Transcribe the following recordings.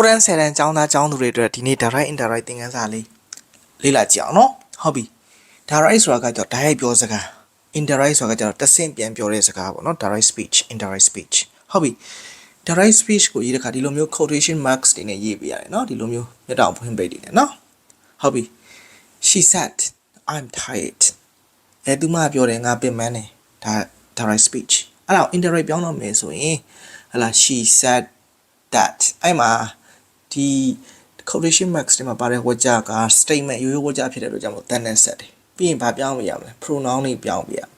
ကိုရန်ဆယ်တန်းကျောင်းသားကျောင်းသူတွေအတွက်ဒီနေ့ direct indirect သင်ခန်းစာလေးလေ့လာကြအောင်နော်ဟုတ်ပြီ direct ဆိုတာကကြတော့ direct ပြောစကား indirect ဆိုတာကကြတော့တဆင့်ပြန်ပြောတဲ့စကားပေါ့နော် direct speech indirect speech ဟုတ်ပြီ direct speech ကိုရေးတဲ့ခါဒီလိုမျိုး quotation marks တွေနဲ့ရေးပေးရတယ်နော်ဒီလိုမျိုးမျက်တောင်ဖွင့်ပိတ်တွေနဲ့နော်ဟုတ်ပြီ she said i'm tired အဲသူမပြောတယ်ငါပင်ပန်းတယ်ဒါ direct speech အဲ့တော့ indirect ပြောင်းတော့မယ်ဆိုရင်ဟလာ she said that အဲ့မှာ ဒီ quotation marks တွေမှာပါတဲ့ဝကြက statement ရိုးရိုးဝကြဖြစ်တဲ့အတွက်ကြောင့်မို့ that နဲ့ set တယ်ပြီးရင်ဘာပြောင်းမရမလဲ pronoun တွေပြောင်းပြရမယ်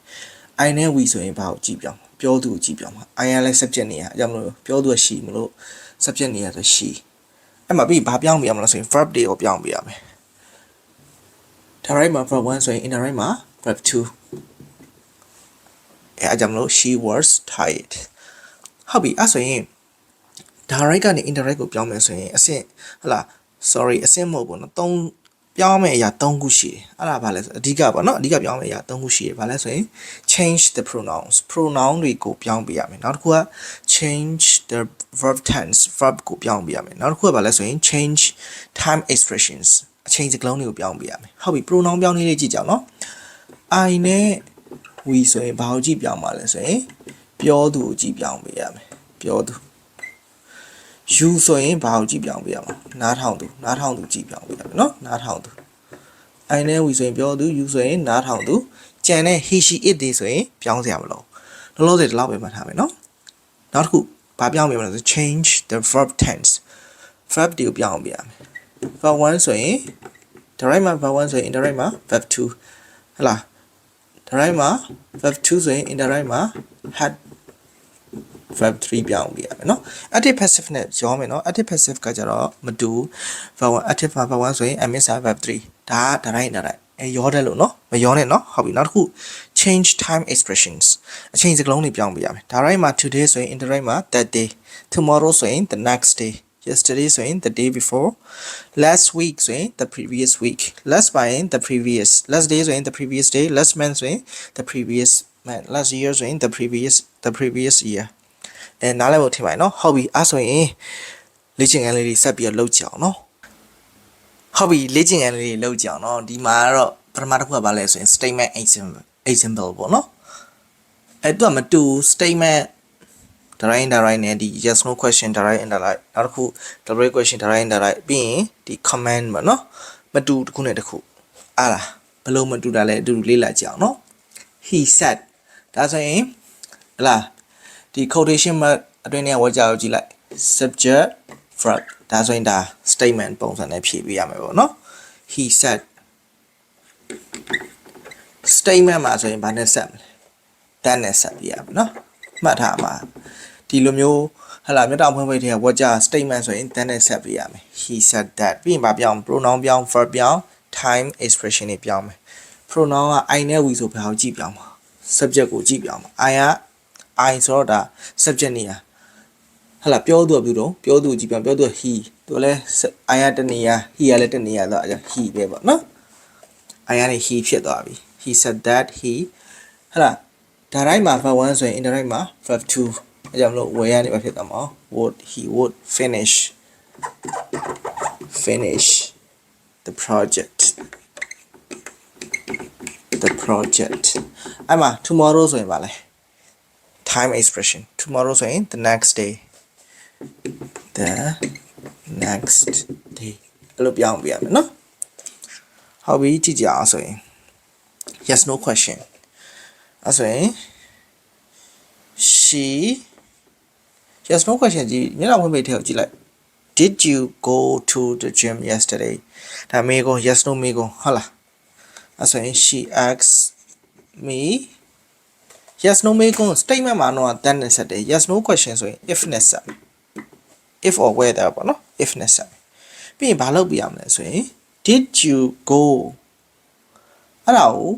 I နဲ့ we ဆိုရင်ဘာကိုကြည့်ပြောင်းပြောသူကိုကြည့်ပြောင်းမှာ I ကလည်း subject နေရအကြောင်းမလို့ပြောသူက she မလို့ subject နေရဆို she အဲ့မှာပြီးဘာပြောင်းပြရမလဲဆိုရင် verb တွေကိုပြောင်းပြရမယ် direct မှာ verb 1ဆိုရင် indirect မှာ verb 2အဲအကြောင်းမလို့ she was tired ဟုတ်ပြီအဲ့ဆိုရင် direct ကနေ indirect ကိုပြောင်းမယ်ဆိုရင်အဆင့်ဟလာ sorry အဆင့်မဟုတ်ဘူးနော်3ပြောင်းမယ့်အရာ3ခုရှိတယ်အဲ့ဒါဘာလဲဆိုအဓိကပေါ့နော်အဓိကပြောင်းမယ့်အရာ3ခုရှိတယ်ဘာလဲဆိုရင် change the pronouns pronoun တွေကိုပြောင်းပေးရမယ်နောက်တစ်ခုက change the verb tense verb ကိုပြောင်းပေးရမယ်နောက်တစ်ခုကဘာလဲဆိုရင် change time expressions အချိန်စကားလုံးတွေကိုပြောင်းပေးရမယ်ဟုတ်ပြီ pronoun ပြောင်းနေလေးကြည့်ကြအောင်နော် i နဲ့ we ဆိုရင်ဘာကိုကြည့်ပြောင်းပါလဲဆိုရင်ပြောသူကိုကြည့်ပြောင်းပေးရမယ်ပြောသူ you ဆိုရင်ဘာကိုကြည့်ပြောင်းပေးရမှာနားထောင်သူနားထောင်သူကြည့်ပြောင်းပေးရမယ်နော်နားထောင်သူ I နဲ့ we ဆိုရင်ပြောသူ you ဆိုရင်နားထောင်သူကြံတဲ့ he she it တွေဆိုရင်ပြောင်းစရာမလိုလောလောဆယ်ဒီလောက်ပဲမှတ်ထားမယ်နော်နောက်တစ်ခုဘာပြောင်းပေးမလဲဆို change the verb tense verb တွေကိုပြောင်းပေးရမယ် verb 1ဆိုရင် direct မှာ verb 1ဆိုရင် indirect မှာ verb 2ဟလား direct မှာ verb 2ဆိုရင် indirect မှာ had verb 3ပြောင်းပြရမယ်เนาะ active passive နဲ့ရောမယ်เนาะ active passive ကကြတော့မတူ verb 1 active မှာ verb 1ဆိုရင် I miss verb 3ဒါက direct direct အဲရောတယ်လို့เนาะမရောနဲ့เนาะဟုတ်ပြီနောက်တစ်ခု change time expressions အချိန်စကားလုံးတွေပြောင်းပြရမယ် direct မှာ today ဆိုရင် indirect မှာ that day tomorrow ဆိုရင် the next day yesterday ဆိုရင် the day before last week ဆိုရင် the previous week last ပါရင် the previous last day ဆိုရင် the previous day last month ဆိုရင် the previous month last year ဆိုရင် the previous the previous year အဲနားလည်ဖို့ထင်ပါတယ်နော်ဟုတ်ပြီအဲ့ဆိုရင်လေ့ကျင့်ခန်းလေးတွေဆက်ပြီးတော့လုပ်ကြအောင်နော်ဟုတ်ပြီလေ့ကျင့်ခန်းလေးတွေလုပ်ကြအောင်နော်ဒီမှာကတော့ပထမတစ်ခုကဘာလဲဆိုရင် statement example example ပေါ့နော်အဲ့တော့မတူ statement direct indirect နဲ့ဒီ yes no question direct indirect နောက်တစ်ခု double question direct indirect ပြီးရင်ဒီ comment ပေါ့နော်မတူတစ်ခုနဲ့တစ်ခုအားလားဘယ်လိုမတူတာလဲအတူတူလေ့လာကြအောင်နော် he said ဒါဆိုရင်ဟလာ ဒီ quotation mark အတွင်းထဲဝေကြကိုကြည့်လိုက် subject verb ဒါဆိုရင်ဒါ statement ပုံစံနဲ့ဖြည့်ပေးရမယ်ပေါ့နော် he said statement မှာဆိုရင်ဘာနဲ့ဆက်မလဲ that နဲ့ဆက်ပြရမယ်နော်မှတ်ထားမှာဒီလိုမျိုးဟလာမြတ်တောင်ဖွင့်ပိတ်ထဲကဝေကြ statement ဆိုရင် that နဲ့ဆက်ပြရမယ် he said that ပြီးရင်ဘာပြောင်း pronoun ပြောင်း verb ပြောင်း time expression တွေပြောင်းမယ် pronoun က I နဲ့ we ဆိုဘာကိုကြည့်ပြောင်းမှာ subject ကိုကြည့်ပြောင်းမှာ I က I ဆိုတော့ဒါ subject နေရဟလာပြောသူကဘူးတော့ပြောသူကြည့်ပြောင်းပြောသူက he သူကလည်း I ကတနေရ he ကလည်းတနေရတော့အကြ he ပဲပေါ့နော် I ကနေ he ဖြစ်သွားပြီ he said that he ဟလာဒါတိုင်းမှာ verb 1ဆိုရင် indirect မှာ verb 2အဲကြောင့်မလို့ဝယ်ရနေမှာဖြစ်သွားမှာ would he would finish finish the project the project အဲ့မှာ tomorrow ဆိုရင်ဗာလဲ time expression tomorrow ဆိုရင် the next day the next day အဲ့လိုပြောင်းပြရမယ်နော်ဟုတ်ပြီကြည့်ကြအောင်ဆိုရင် yes no question အဲ့ဆိုရင် she yes no question ကြည့်မျက်နှာဖွင့်ပိတ်ထဲကိုကြည့်လိုက် did you go to the gym yesterday ဒါမေကွန် yes no မေကွန်ဟုတ်လားအဲ့ဆိုရင် she asked me yes no မေကွန် statement မှာတော့ that နဲ့ဆက်တယ် yes no question ဆိုရင် if နဲ့ဆက် if or whether ပေါ့နော် if နဲ့ဆက်ပြီးရင်ဘာလုပ်ပြရမလဲဆိုရင် did you go အဲ့ဒါကို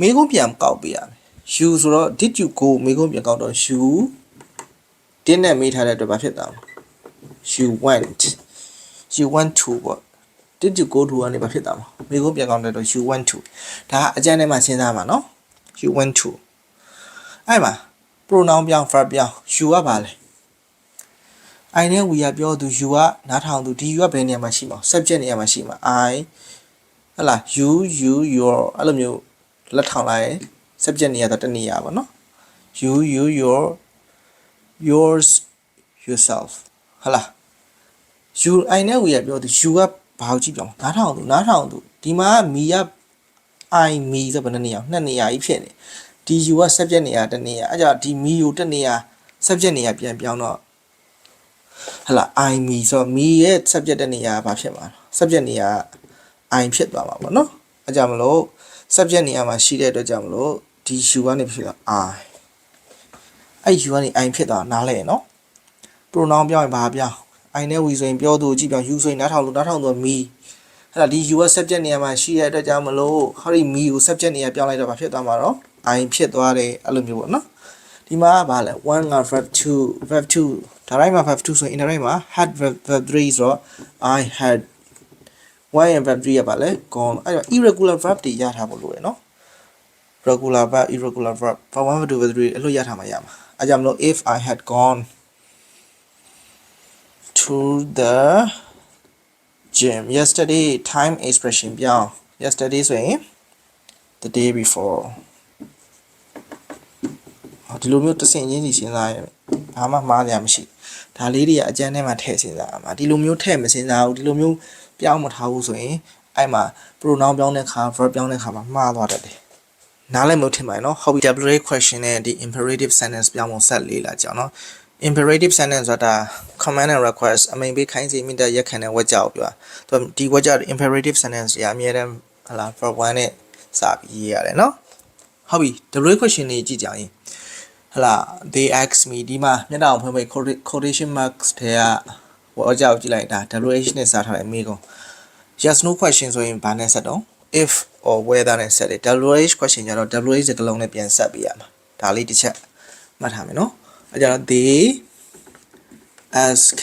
မေကွန်ပြန်ကောက်ပြရမယ် you ဆိုတော့ did you go မေကွန်ပြန်ကောက်တော့ you did နဲ့မေးထားတဲ့အတွက်ဘာဖြစ်သွားမလဲ you went you went to ပေါ့ did you go to ကနေဘာဖြစ်သွားမှာမေကွန်ပြန်ကောက်တဲ့တော့ you went to ဒါကအကျဉ်းထဲမှာစဉ်းစားမှာနော် you went to အဲ့မှာ pronoun ပြောင်း verb ပြောင်း you ကပါလဲ I နဲ့ we ကပြောသူ you ကနားထောင်သူဒီ you ကဘယ်နေရာမှာရှိမှာ subject နေရာမှာရှိမှာ I ဟလာ you you your အဲ့လိုမျိုးလက်ထောင်လိုက် subject နေရာတော့တနေရာပေါ့နော် you you your yours yourself ဟလာ you I နဲ့ we ကပြောသူ you ကဘာကိုကြည့်ပြောင်းနားထောင်သူနားထောင်သူဒီမှာ me က I me ဆိုဘယ်နှနေရာနှစ်နေရာကြီးဖြစ်နေ ဒီ you က subject နေရာတစ်နေရာအဲ့ကြောင့်ဒီ me ကိုတစ်နေရာ subject နေရာပြန်ပြောင်းတော့ဟလာ I me ဆိုတော့ me ရဲ့ subject တဲ့နေရာကဘာဖြစ်မှာလဲ subject နေရာ I ဖြစ်သွားမှာပေါ့နော်အဲ့ကြောင့်မလို့ subject နေရာမှာရှိတဲ့အတွက်ကြောင့်မလို့ဒီ you ကနေဖြစ်တော့ I အဲ့ you ကနေ I ဖြစ်သွားနားလဲရနော် pronoun ပြောင်းရင်ဘာပြောင်း I နဲ့ we ဆိုရင်ပြောသူကြည့်ပြောင်း you ဆိုရင်နားထောင်လို့နားထောင်သူက me အဲ့ဒါဒီ you က subject နေရာမှာရှိတဲ့အတွက်ကြောင့်မလို့ဟောဒီ me ကို subject နေရာပြောင်းလိုက်တော့ဘာဖြစ်သွားမှာတော့ I ဖြစ်သွားတယ်အဲ့လိုမျိုးပေါ့နော်ဒီမှာကဘာလဲ1က verb 2 verb 2ဒါတိုင်းမှာ verb 2ဆိုရင် in the right မှာ had verb verb 3ဆိုတော့ I had why and verb 3ရပါလဲ gone အဲ့တော့ irregular verb တွေရထားဖို့လိုရယ်နော် regular verb irregular verb verb 1 verb 2 verb 3အဲ့လိုရထားမှာရမှာအဲ့ကြောင့်မလို့ if I had gone to the gym yesterday time expression ပြောင်း yesterday ဆိုရင် the day before ဟော ဒီလိုမျိုးတစ်ဆင့်ချင်းစီစဉ်းစားရမယ်ဘာမှမှားကြမရှိဒါလေးတွေကအကျန်းထဲမှာထည့်စဉ်းစားရမှာဒီလိုမျိုးထည့်မစဉ်းစားဘူးဒီလိုမျိုးပြောင်းမထားဘူးဆိုရင်အဲ့မှာ pronoun ပြောင်းတဲ့ခါ verb ပြောင်းတဲ့ခါမှာမှားသွားတတ်တယ်နားလည်မှုထင်ပါရဲ့နော်ဟုတ်ပြီ WA question နဲ့ဒီ imperative sentence ပြောင်းဖို့ဆက်လေးလာကြအောင်နော် imperative sentence ဆိုတာ command and request အမိန်ပေးခိုင်းစီမိတဲ့ရက်ခံတဲ့ဝက်ကြောက်ပြောသူဒီဝက်ကြောက် imperative sentence တွေအများတန်းဟလာ verb 1နဲ့စပြီးရေးရတယ်နော်ဟုတ်ပြီ WA question တွေကြည့်ကြရင် ဟလာ they ask me ဒီမှာမျက်နှာအောင်ဖွင့်ပိတ် quotation marks ထဲကဝက်ကြောက်ကြည့်လိုက်တာ WH နဲ့စားထားတဲ့မိကုံ yes no question ဆိုရင်ဘာနဲ့ဆက်တော့ if or whether နဲ့ဆက်တယ် WH question ကျတော့ WH စကားလုံးနဲ့ပြန်ဆက်ပြရမှာဒါလေးတစ်ချက်မှတ်ထားမယ်နော်အဲကြတော့ they ask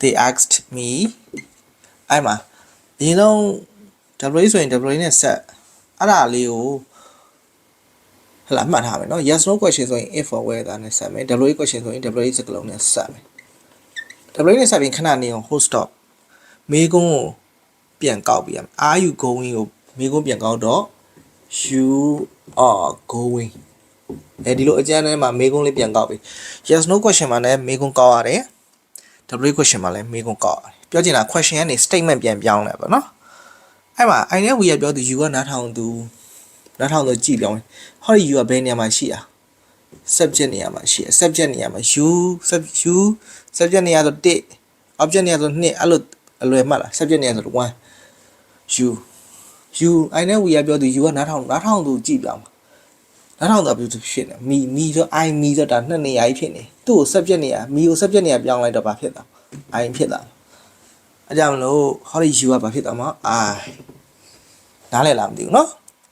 they asked me အဲ့မှာအရင်ဆုံး WH ဆိုရင် WH နဲ့ဆက်အဲ့ဒါလေးကို ဟလာမှတ်ထားမယ်နော် yes no question ဆိုရင် if or whether နဲ့ဆက်မယ် WH question ဆိုရင် WH စကားလုံးနဲ့ဆက်မယ် WH နဲ့ဆက်ပြီးခဏနေအောင် hold stop မေးခွန်းကိုပြန်ကောက်ပြရမယ် are you going ကိုမေးခွန်းပြန်ကောက်တော့ you are going အဲဒီလိုအကျဉ်းထဲမှာမေးခွန်းလေးပြန်ကောက်ပြီ yes no question မှာလည်းမေးခွန်းကောက်ရတယ် w question မှာလည်းမေးခွန်းကောက်ရတယ်ပြောချင်တာ question ကနေ statement ပြန်ပြောင်းတယ်ပေါ့နော်အဲ့မှာ I နဲ့ we ကပြောသူ you ကနားထောင်သူ နားထောင်သူကြည့်ပြောင်းဟောဒီ you ကဘယ်နေရာမှာရှိอ่ะ subject နေရာမှာရှိ subject နေရာမှာ you sub you subject နေရာဆို1 object နေရာဆို2အဲ့လိုအလွယ်မှတ်လား subject နေရာဆို1 you you I နဲ့ we ကပြောသူ you ကနားထောင်နားထောင်သူကြည့်ပြောင်းနားထောင်တာပြောသူဖြစ်နေမီမီဆို I မီဆိုတာနှစ်နေရာကြီးဖြစ်နေသူ့ကို subject နေရာမီကို subject နေရာပြောင်းလိုက်တော့ဘာဖြစ်တာ I ဖြစ်တာအဲကြောင့်မလို့ဟောဒီ you ကဘာဖြစ်သွားမှာ I နားလည်လားမသိဘူးเนาะ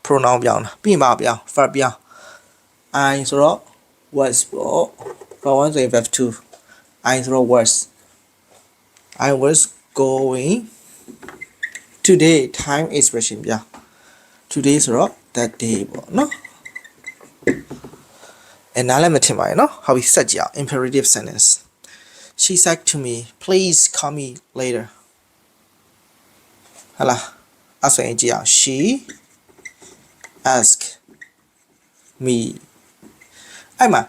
pronoun ပြောင်းတာပြီးရင်ဘာပြောင်း verb ပြောင်း I ဆိုတော့ was ပေါ့ verb 1ဆိုရင် verb 2 I ဆိုတော့ was I was going today time expression ပြ today ဆိုတော့ that day ပေါ့နော်အဲနားလည်းမထင်ပါရဲ့နော်ဟုတ်ပြီဆက်ကြည့်အောင် imperative sentence she said to me please call me later ဟလာအဲ့ဆိုရင်ကြည့်အောင် she ask me အဲ့မှာ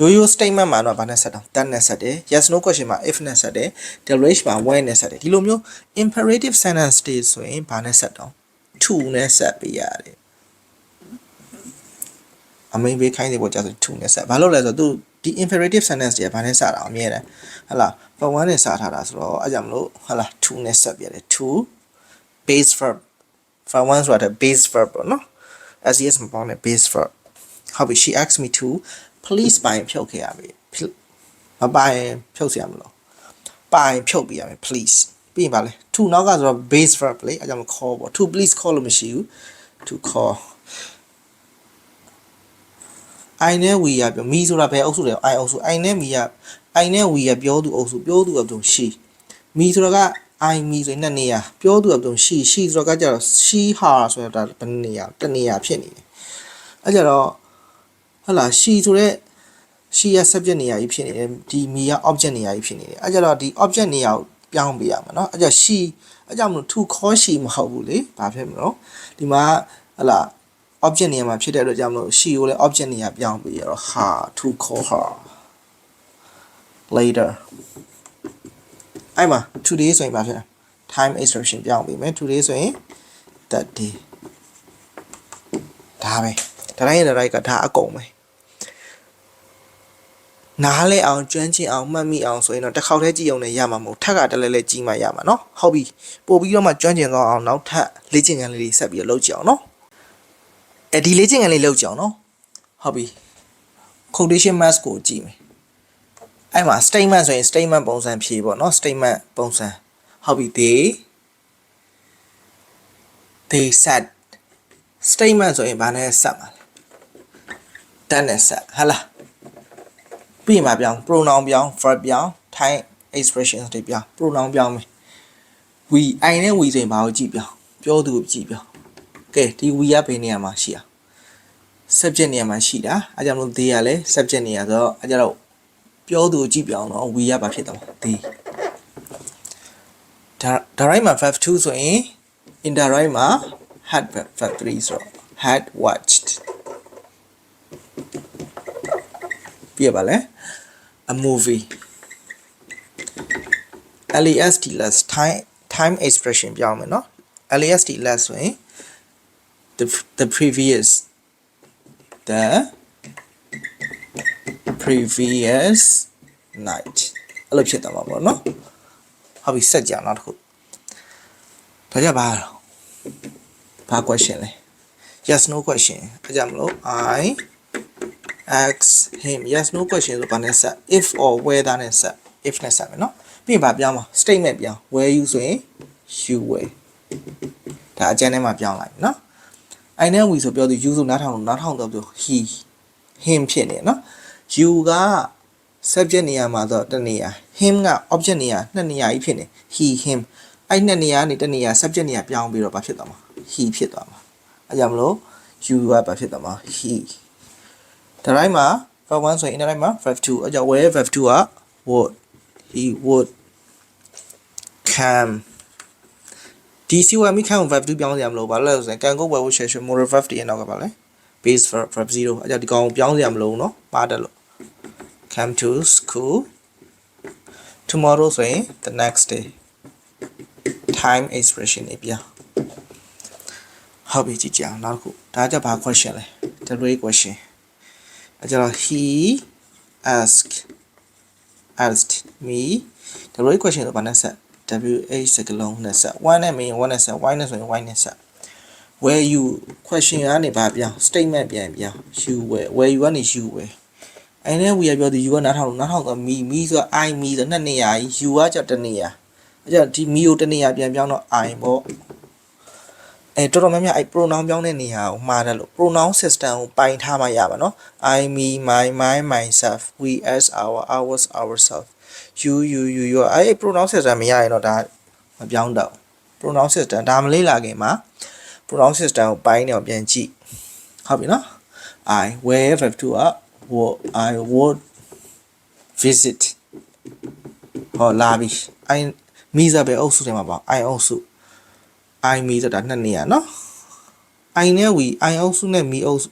ရိုးရိုး statement မှာတော့ဘာနဲ့ဆက်တော့ that နဲ့ဆက်တယ် yes no question မှာ if နဲ့ဆက်တယ် wh မှာ when နဲ့ဆက်တယ်ဒီလိုမျိုး imperative sentence တွေဆိုရင်ဘာနဲ့ဆက်တော့ to နဲ့ဆက်ပေးရတယ်အမိန်ပေးခိုင်းတဲ့ပေါ်ကြဆို to နဲ့ဆက်ဘာလို့လဲဆိုတော့သူဒီ imperative sentence တွေကဘာနဲ့စတာအမြဲတမ်းဟလာ for one နဲ့စထားတာဆိုတော့အဲကြောင့်မလို့ဟလာ to နဲ့ဆက်ပြရတယ် to base verb for one ဆိုတာ base verb ပေါ့နော် SES မပေါင်းတဲ့ base verb ဟုတ်ပြီ she asked me to please ပိုင်ဖြုတ်ခဲ့ရပြီမပိုင်ဖြုတ်เสียမလို့ပိုင်ဖြုတ်ပြရမယ် please ပြီးရင်ဗာလဲ to နောက်ကဆိုတော့ base verb လေအဲကြောင့် call ပေါ့ to please call လို့မရှိဘူး to call I နဲ့ we ရပြော me ဆိုတာဘယ်အုပ်စုလဲ I အုပ်စု I နဲ့ me ရ I နဲ့ we ရပြောသူအုပ်စုပြောသူအုပ်စု she me ဆိုတာက I me ဆိုရင်နှစ်နေရာပြောသူအုပ်စု she she ဆိုတာကကြတော့ she her ဆိုတာဘယ်နေရာတစ်နေရာဖြစ်နေတယ်အဲကြတော့ဟုတ်လား she ဆိုတဲ့ she ရဲ့ subject နေရာကြီးဖြစ်နေတယ်ဒီ me က object နေရာကြီးဖြစ်နေတယ်အဲကြတော့ဒီ object နေရာကိုပြောင်းပေးရမှာเนาะအဲကြ she အဲကြောင့်မလို့ to call she မဟုတ်ဘူးလေဘာဖြစ်မလို့ဒီမှာဟလာ object နေရာမှာဖြစ်တဲ့အတွက်ကြောင့်မလို့ she ကိုလည်း object နေရာပြောင်းပေးရတော့ her to call her later အဲ့မှာ today ဆိုရင်ဘာဖြစ်လဲ time expression ပြောင်းပေးမယ် today ဆိုရင် that day ဒါပဲဒါတိုင်းရဲ့ right ကဒါအကုန်ပဲနားလဲအောင်ကျွမ်းကျင်အောင်မှတ်မိအောင်ဆိုရင်တော့တစ်ခေါက်တည်းကြည့်အောင်လည်းရမှာမဟုတ်ထက်ကတလဲလဲကြည့်မှရမှာเนาะဟုတ်ပြီပို့ပြီးတော့မှကျွမ်းကျင်သွားအောင်နောက်ထပ်လေ့ကျင့်ခန်းလေးတွေဆက်ပြီးတော့လုပ်ကြည့်အောင်เนาะအဲဒီလေ့ကျင့်ခန်းလေးလုပ်ကြအောင်เนาะဟုတ်ပြီ quotation marks ကိုကြည့်မယ် အဲ့မှာ statement ဆိုရင် statement ပုံစံဖြေပေါ့နော် statement ပုံစံဟုတ်ပြီ they they said statement ဆိုရင်ဘာနဲ့ဆက်ပါလဲ that နဲ့ဆက်ဟလားပြီးရင်မပြောင်း pronoun ပြောင်း verb ပြောင်း time expressions တွေပြောင်း pronoun ပြောင်းမယ် we i နဲ့ we ဆိုရင်ဘာကိုကြည့်ပြောင်းပြောသူကိုကြည့်ပြောင်းကဲဒီ we ကဘယ်နေရာမှာရှိအောင် subject နေရာမှာရှိတာအဲကြောင့်မို့ they ကလည်း subject နေရာဆိုတော့အဲကြောင့် ပြောသူကြည့်ပြအောင်နော်ဝီရပါဖြစ်တော့ဒီဒါဒါရိုက်မှာ verb 2ဆိုရင် indirect မှာ had verb 3ဆိုတော့ had watched ပြပါလဲ a movie lest less time time expression ပြောင်းမယ်နော် lest less ဆိုရင် the the previous the previous night အဲ့လိုဖြစ်သွားမှာပေါ့နော်ဟုတ်ပြီဆက်ကြနောက်တစ်ခုဒါကြပါဘာ question လဲ yes no question အကြမလို့ i ask him yes no question ဆိုပါနဲ့ဆက် if or whether နဲ့ဆက် if နဲ့ဆက်မယ်နော်ပြီးရင်ဗာပြောင်းပါ statement ပြောင်း where you ဆိုရင် you were ဒါအကျန်ထဲမှာပြောင်းလိုက်နော် i know we ဆိုပြောသူ you ဆိုနားထောင်လို့နားထောင်တော့ပြော he him ဖြစ်နေနော် you က subject နေရာမှာတော့တနေရာ him က object နေရာနှစ်နေရာကြီးဖြစ်နေ he him အဲ့နှစ်နေရာကနေတနေရာ subject နေရာပြောင်းပြီးတော့ဘာဖြစ်သွားမှာ he ဖြစ်သွားမှာအဲကြောင့်မလို့ you ကဘာဖြစ်သွားမှာ he ဒါတိုင်းမှာ verb 1ဆိုရင် in တိုင်းမှာ verb 2အဲကြောင့် where verb 2က would he would come ဒီစီဝါမိခံ verb 2ပြောင်းစရာမလိုဘာလို့လဲဆိုရင်ကန်ကုတ် verb ရှယ်ရှယ် moral verb တွေအနောက်ကပါလဲ base verb verb 0အဲကြောင့်ဒီကောင်ပြောင်းစရာမလိုဘူးเนาะပါတယ်လို့ come to school tomorrow ဆိုရင် the next day time expression တွေပြဟုတ်ပြီကြည့်ကြအောင်နောက်တစ်ခုဒါကြဘာ question လဲ the way question အဲကြတော့ he asked asked me the way question ဆိုဘာနဲ့ဆက် WH စကလုံးနဲ့ဆက် one နဲ့မင်း one နဲ့ဆက် y နဲ့ဆိုရင် y နဲ့ဆက် where you question ကနေဘာပြောင်း statement ပြန်ပြောင်း you were where you ကနေ you were အဲ့နဲ့ we ပြောသူ you ကနားထောင်လို့နားထောင်တော့ me me ဆို i me ဆိုနှစ်နေရာကြီး you ကကြတနေရာအဲ့ကြဒီ me ကိုတနေရာပြန်ပြောင်းတော့ i ပေါ့အဲတော်တော်များများအဲ pronoun ပြောင်းတဲ့နေရာကိုမှားတယ်လို့ pronoun system ကိုပိုင်ထားမှရပါနော် I me my my myself we us our ours ourselves you you you you အဲ pronoun system မရရင်တော့ဒါမပြောင်းတော့ pronoun system ဒါမလေးလာခင်မှာ pronoun system ကိုပိုင်းနေအောင်ပြန်ကြည့်ဟုတ်ပြီနော် I where verb to က would I would visit ဟောလာပြီ I မိစားပဲအုပ်စုထဲမှာပါ I အုပ်စု I မိဆိုတာနှစ်နေရနော် I နဲ့ we I အုပ်စုနဲ့ me အုပ်စု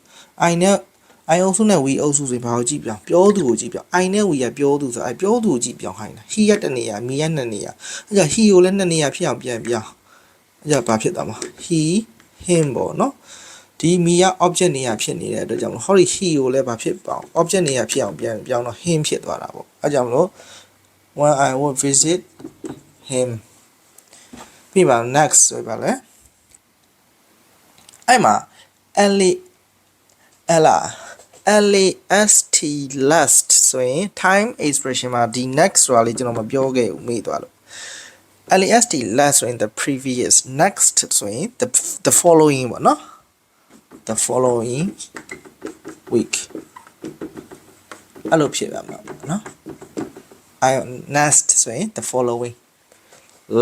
I နဲ့ I အုပ်စုနဲ့ we အုပ်စုဆိုဘာကိုကြည့်ပြောင်းပြောသူကိုကြည့်ပြောင်း I နဲ့ we ကပြောသူဆိုအဲပြောသူကိုကြည့်ပြောင်းခိုင်းတာ he ရတနေရ me ရနှစ်နေရအဲကြောင့် he ကိုလည်းနှစ်နေရဖြစ်အောင်ပြန်ပြောင်းအဲကြောင့်ဘာဖြစ်သွားမှာ he him ပေါ့နော် ဒီ me ရ object နေရဖြစ်နေတဲ့အတွက်ကြောင့်ဟောဒီ he ကိုလည်းဘာဖြစ်ပေါင်း object နေရဖြစ်အောင်ပြန်ပြောင်းတော့ him ဖြစ်သွားတာပေါ့အဲကြောင့်မလို့ when I would visit him ပြီးပါ next ဆိုပါလဲအဲ့မှာ L L LAST last ဆိုရင် time expression မှာဒီ next ဆိုတာလေးကျွန်တော်မပြောခဲ့ဘူးမေ့သွားလို့ LAST last ဆိုရင် the previous next ဆိုရင် the the following ပေါ့နော် the following week အဲ့လိုဖြစ်ပါမှာပေါ့နော် I next ဆိုရင် the following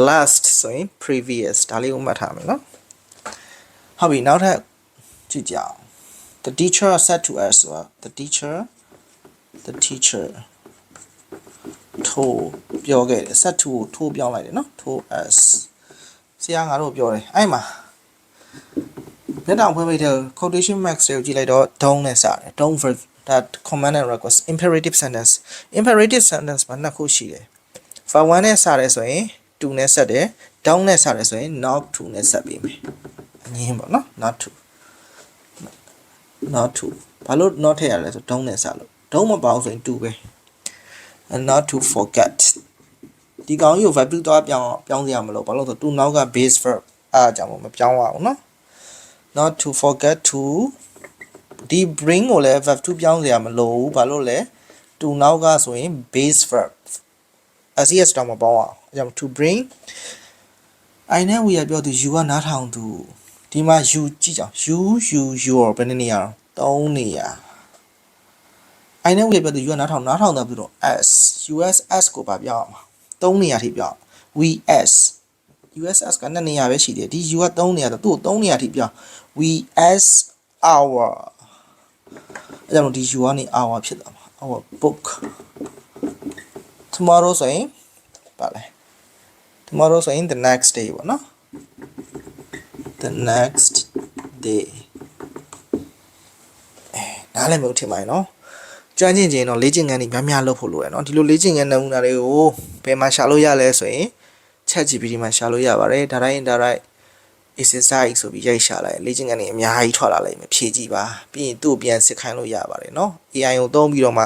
last ဆိုရင် previous ဒါလေးကိုမှတ်ထားမယ်နော်ဟုတ်ပြီနောက်ထပ်ကြည့်ကြအောင် the teacher said to us ဆိုတာ the teacher the teacher told ပြောခဲ့တယ် set to ကို told ပြောင်းလိုက်တယ်နော် told us ဆရာငါတို့ပြောတယ်အဲ့မှာ မျက်တောင်ဖွင့်ပိတ်တဲ့ quotation marks တွေကိုကြည့်လိုက်တော့ don't နဲ့စတယ် don't verb ဒါ command and request imperative sentence imperative sentence မှာနှစ်ခုရှိတယ် for one နဲ့စတယ်ဆိုရင် to နဲ့ဆက်တယ် don't နဲ့စတယ်ဆိုရင် not to နဲ့ဆက်ပြီးမယ်အငင်းပေါ့နော် not to not to ဘာလို့ not ထည့်ရလဲဆို don't နဲ့စလို့ don't မပါဘူးဆိုရင် to ပဲ and not to forget ဒီကောင်ကြီးကို verb 2သွားပြောင်းပြောင်းစရာမလိုဘာလို့လဲဆို to now က base verb အားအကြောင်းမပြောင်းရအောင်နော် not to forget to ဒီ bring ကိုလည်း verb 2ပြောင်းစရာမလိုဘူးဘာလို့လဲ to now ကဆိုရင် base verb as တောင်မပေါင်းအောင်အဲကြောင့် to bring I နဲ့ we ရပြောသူ you ကနားထောင်သူဒီမှာ you ကြည့်ကြအောင် you you your ဘယ်နှစ်နေရအောင်၃နေရ I နဲ့ we ရပြောသူ you ကနားထောင်နားထောင်တာပြီးတော့ s us s ကိုပါပြောင်းအောင်၃နေရထိပြောင်း we s USS ကနှစ်နေရာပဲရှိတယ်ဒီ U က3နေရာတော့သူ့ကို3နေရာထိပြောင်း we as our အဲကြောင့်ဒီ U ကနေ our ဖြစ်သွားမှာ our book tomorrow ဆိုရင်ပါလဲ tomorrow ဆိုရင် the next day ပေါ့နော် the next day အဲနားလည်မှုထင်ပါရဲ့နော်ကျွမ်းကျင်ခြင်းတော့လေ့ကျင့်ခန်းတွေများများလုပ်ဖို့လိုတယ်နော်ဒီလိုလေ့ကျင့်ခန်းနမူနာတွေကိုဘယ်မှာရှာလို့ရလဲဆိုရင် chat GPT မှာရှာလို့ရပါတယ်ဒါတိုင်းဒါတိုင်း exercise ဆိုပြီးရိုက်ရှာလိုက်လေ့ကျင့်ခန်းတွေအများကြီးထွက်လာလိမ့်မယ်ဖြည့်ကြည့်ပါပြီးရင်သူ့ကိုပြန်စစ်ခိုင်းလို့ရပါတယ်เนาะ AI ကိုသုံးပြီးတော့မှ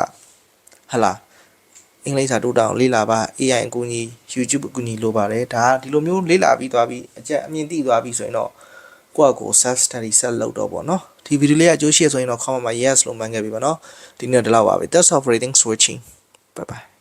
ဟလာအင်္ဂလိပ်စာတိုးတောင်လေ့လာပါ AI အကူအညီ YouTube အကူအညီလိုပါတယ်ဒါဒီလိုမျိုးလေ့လာပြီးသွားပြီးအကြက်အမြင်သိသွားပြီးဆိုရင်တော့ကိုယ့်အကို self study ဆက်လုပ်တော့ပေါ့เนาะဒီဗီဒီယိုလေးကအကျိုးရှိရဆိုရင်တော့ comment မှာ yes လို့မှန်ခဲ့ပြီပါเนาะဒီနေ့တော့ဒီလောက်ပါပဲ test of rating switching bye bye